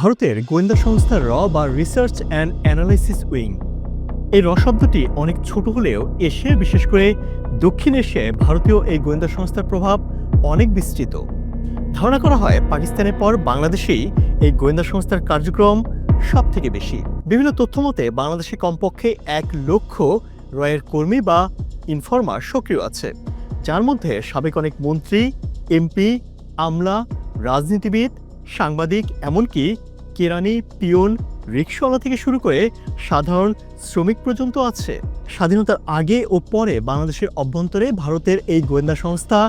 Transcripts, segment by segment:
ভারতের গোয়েন্দা সংস্থা র বা রিসার্চ অ্যান্ড অ্যানালাইসিস উইং এই র শব্দটি অনেক ছোট হলেও এশিয়া বিশেষ করে দক্ষিণ এশিয়ায় ভারতীয় এই গোয়েন্দা সংস্থার প্রভাব অনেক বিস্তৃত। ধারণা করা হয় পাকিস্তানের পর বাংলাদেশেই এই গোয়েন্দা সংস্থার কার্যক্রম সব থেকে বেশি। বিভিন্ন তথ্য মতে বাংলাদেশে কমপক্ষে এক লক্ষ রয়ের কর্মী বা ইনফর্মার সক্রিয় আছে, যার মধ্যে সাবেক অনেক মন্ত্রী, এমপি, আমলা, রাজনীতিবিদ সাংবাদিক, এমনকি কেরানি পিয়ন রিক্সাওয়ালা থেকে শুরু করে সাধারণ শ্রমিক পর্যন্ত আছে। স্বাধীনতার আগে ও পরে বাংলাদেশের অভ্যন্তরে ভারতের এই গোয়েন্দা সংস্থা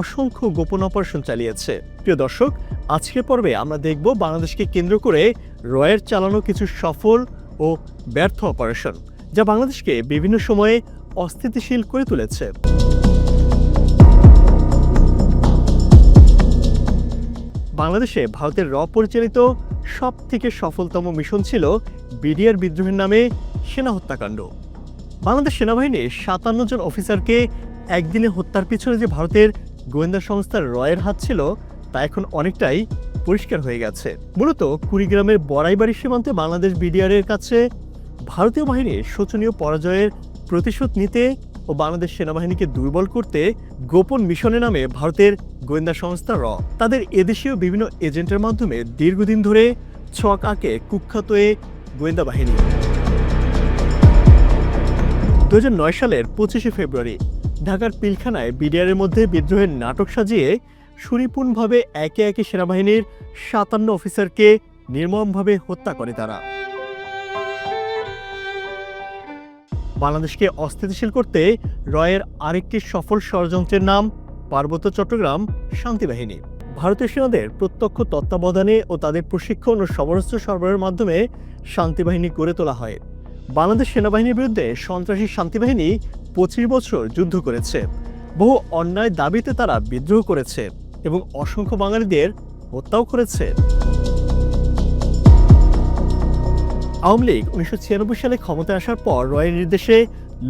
অসংখ্য গোপন অপারেশন চালিয়েছে। প্রিয় দর্শক, আজকের পর্বে আমরা দেখব বাংলাদেশকে কেন্দ্র করে রয়ের চালানো কিছু সফল ও ব্যর্থ অপারেশন, যা বাংলাদেশকে বিভিন্ন সময়ে অস্থিতিশীল করে তুলেছে। বাংলাদেশে ভারতের র পরিচালিত সব থেকে সফলতম মিশন ছিল বিডিআর বিদ্রোহের নামে সেনা হত্যাকাণ্ড। বাংলাদেশ সেনাবাহিনীর সাতান্ন জন অফিসারকে একদিনে হত্যার পিছনে যে ভারতের গোয়েন্দা সংস্থার রয়ের হাত ছিল, তা এখন অনেকটাই পরিষ্কার হয়ে গেছে। মূলত কুড়িগ্রামের বড়াইবাড়ি সীমান্তে বাংলাদেশ বিডিআরের কাছে ভারতীয় বাহিনীর শোচনীয় পরাজয়ের প্রতিশোধ নিতে ও বাংলাদেশ সেনাবাহিনীকে দুর্বল করতে গোপন মিশনের নামে ভারতের গোয়েন্দা সংস্থা র। তাদের এদেশীয় বিভিন্ন এজেন্টের মাধ্যমে দীর্ঘদিন ধরে ছক আঁকে কুখ্যাত এ গোয়েন্দা বাহিনী। দুহাজার নয় সালের পঁচিশে ফেব্রুয়ারি ঢাকার পিলখানায় বিডিআরের মধ্যে বিদ্রোহের নাটক সাজিয়ে সুনিপুণভাবে একে একে সেনাবাহিনীর সাতান্ন অফিসারকে নির্মমভাবে হত্যা করে তারা। বাংলাদেশকে অস্থিতিশীল করতে রয়ের আরেকটি সফল ষড়যন্ত্রের নাম পার্বত্য চট্টগ্রাম শান্তিবাহিনী ভারতীয় সেনাদের প্রত্যক্ষ তত্ত্বাবধানে ও তাদের প্রশিক্ষণ ও সমরস্ত্র সরবরাহের মাধ্যমে শান্তিবাহিনী গড়ে তোলা হয়। বাংলাদেশ সেনাবাহিনীর বিরুদ্ধে সন্ত্রাসী শান্তিবাহিনী পঁচিশ বছর যুদ্ধ করেছে। বহু অন্যায় দাবিতে তারা বিদ্রোহ করেছে এবং অসংখ্য বাঙালিদের হত্যাও করেছে। আওয়ামী লীগ উনিশশো ছিয়ানব্বই সালে ক্ষমতায় আসার পর রয়ের নির্দেশে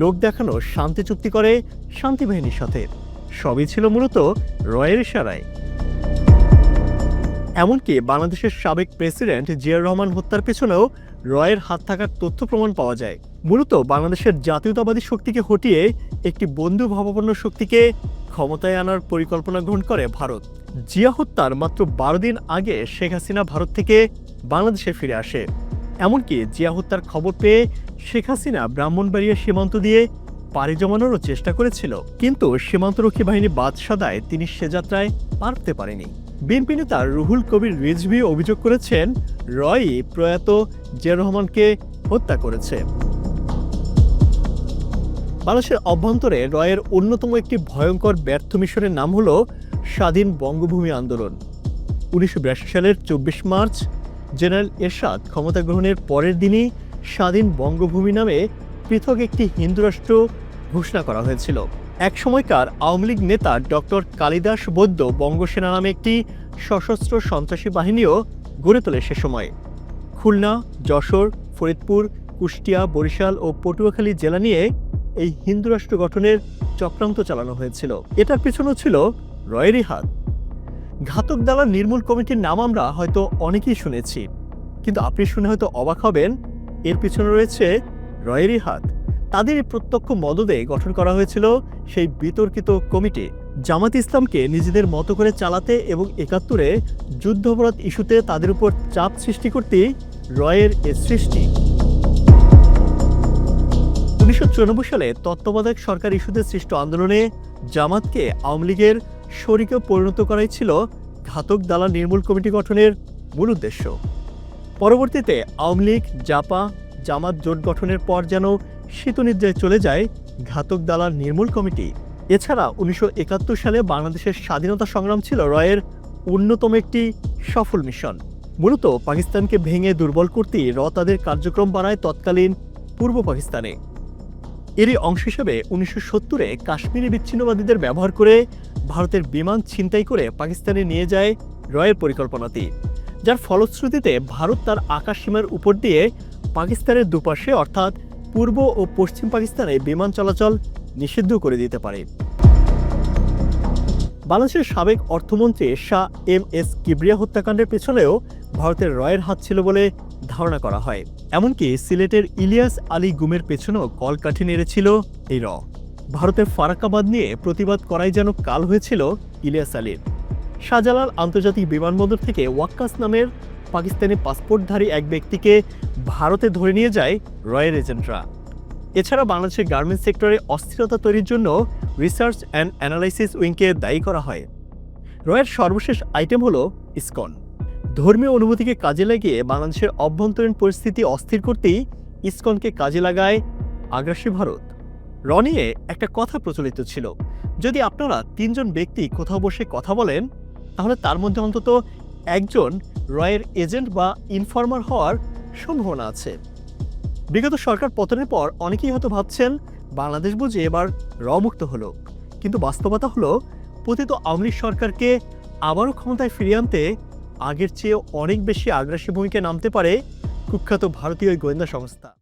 লোক দেখানো শান্তি চুক্তি করে শান্তি বাহিনীর সাথে। সবই ছিল মূলত রয়ের ইশারায় এমনকি বাংলাদেশের সাবেক প্রেসিডেন্ট জিয়াউর রহমান হত্যার পেছনেও রয়ের হাত থাকার তথ্য প্রমাণ পাওয়া যায়। মূলত বাংলাদেশের জাতীয়তাবাদী শক্তিকে হটিয়ে একটি বন্ধু ভাবাপন্ন শক্তিকে ক্ষমতায় আনার পরিকল্পনা গ্রহণ করে ভারত। জিয়া হত্যার মাত্র বারো দিন আগে শেখ হাসিনা ভারত থেকে বাংলাদেশে ফিরে আসে। এমনকি জিয়া হত্যার খবর পেয়ে শেখ হাসিনা ব্রাহ্মণবাড়িয়া সীমান্ত দিয়ে পাড়ি জমানোরও চেষ্টা করেছিল, কিন্তু সীমান্তরক্ষী বাহিনী বাদ সাদায় তিনি সে যাত্রায় পারতে পারেনি। বিএনপি নেতা রুহুল কবির রিজভি অভিযোগ করেছেন রয়ই প্রয়াত জিয়া রহমানকে হত্যা করেছে। বাংলাদেশের অভ্যন্তরে রয়ের অন্যতম একটি ভয়ঙ্কর ব্যর্থ মিশনের নাম হল স্বাধীন বঙ্গভূমি আন্দোলন। উনিশশো বিরাশি সালের চব্বিশ মার্চ, জেনারেল এরশাদ ক্ষমতা গ্রহণের পরের দিনই স্বাধীন বঙ্গভূমি নামে পৃথক একটি হিন্দু রাষ্ট্র ঘোষণা করা হয়েছিল। এক সময়কার আওয়ামী লীগ নেতা ডক্টর কালিদাস বৈদ্য বঙ্গসেনা নামে একটি সশস্ত্র সন্ত্রাসী বাহিনীও গড়ে তোলে সে সময়। খুলনা, যশোর, ফরিদপুর, কুষ্টিয়া, বরিশাল ও পটুয়াখালী জেলা নিয়ে এই হিন্দু রাষ্ট্র গঠনের চক্রান্ত চালানো হয়েছিল। এটার পেছনেও ছিল রয়েরই হাত। ঘাতক দালাল নির্মূল কমিটির নাম আমরা হয়তো অনেকেই শুনেছি, কিন্তু আপনি শুনে হয়তো অবাক হবেন, এর পিছনে রয়েছে রয়েরই হাত। তাদের প্রত্যক্ষ মদদে গঠন করা হয়েছিল সেই বিতর্কিত কমিটি। জামাত ইসলামকে নিজেদের মতো করে চালাতে এবং একাত্তরে যুদ্ধাপরাধ ইস্যুতে তাদের উপর চাপ সৃষ্টি করতে রয়ের এ সৃষ্টি। উনিশশো চুরানব্বই সালে তত্ত্বাবধায়ক সরকার ইস্যুতে সৃষ্ট আন্দোলনে জামাতকে আওয়ামী লীগের শরিকে পরিণত করাই ছিল ঘাতক দালা নির্মূল কমিটি গঠনের মূল উদ্দেশ্য। পরবর্তীতে আওয়ামী লীগ, জাপা, জামাত জোট গঠনের পর যেন শীতনিদ্রায় চলে যায় ঘাতক দালাল নির্মূল কমিটি। এছাড়া উনিশশো একাত্তর সালে বাংলাদেশের স্বাধীনতা সংগ্রাম ছিল রয়ের অন্যতম একটি সফল মিশন। মূলত পাকিস্তানকে ভেঙে দুর্বল করতেই র তাদের কার্যক্রম বাড়ায় তৎকালীন পূর্ব পাকিস্তানে। এরই অংশ হিসেবে উনিশশো সত্তরে কাশ্মীরি বিচ্ছিন্নবাদীদের ব্যবহার করে ভারতের বিমান ছিনতাই করে পাকিস্তানে নিয়ে যায় রয়ের পরিকল্পনাটি, যার ফলশ্রুতিতে ভারত তার আকাশ সীমার উপর দিয়ে পাকিস্তানের দুপাশে, অর্থাৎ পূর্ব ও পশ্চিম পাকিস্তানে বিমান চলাচল নিষিদ্ধ করে দিতে পারে। বাংলাদেশের সাবেক অর্থমন্ত্রী শাহ এম এস কিবরিয়া হত্যাকাণ্ডের পেছনেও ভারতের রয়ের হাত ছিল বলে ধারণা করা হয়। এমনকি সিলেটের ইলিয়াস আলী গুমের পেছনেও কলকাঠি নেড়েছিল এই র। ভারতের ফারাকাবাদ নিয়ে প্রতিবাদ করাই যেন কাল হয়েছিল ইলিয়াস আলীর। শাহজালাল আন্তর্জাতিক বিমানবন্দর থেকে ওয়াক্কাস নামের পাকিস্তানি পাসপোর্টধারী এক ব্যক্তিকে ভারতে ধরে নিয়ে যায় রয়ের এজেন্টরা। এছাড়া বাংলাদেশের গার্মেন্টস সেক্টরে অস্থিরতা তৈরির জন্য রিসার্চ অ্যান্ড অ্যানালাইসিস উইংকে দায়ী করা হয়। রয়ের সর্বশেষ আইটেম হলো ইসকন। ধর্মীয় অনুভূতিকে কাজে লাগিয়ে বাংলাদেশের অভ্যন্তরীণ পরিস্থিতি অস্থির করতেই ইসকনকে কাজে লাগায় আগ্রাসী ভারত। র নিয়ে একটা কথা প্রচলিত ছিল। যদি আপনারা তিনজন ব্যক্তি কোথাও বসে কথা বলেন, তাহলে তার মধ্যে অন্তত একজন রয়ের এজেন্ট বা ইনফর্মার হওয়ার সম্ভাবনা আছে। বিগত সরকার পতনের পর অনেকেই হয়তো ভাবছেন, বাংলাদেশ বুঝে এবার র মুক্ত হলো। কিন্তু বাস্তবতা হলো, পতিত আওয়ামী লীগ সরকারকে আবারও ক্ষমতায় ফিরিয়ে আনতে আগের চেয়ে অনেক বেশি আগ্রাসী ভূমিকায় নামতে পারে কুখ্যাত ভারতীয় গোয়েন্দা সংস্থা।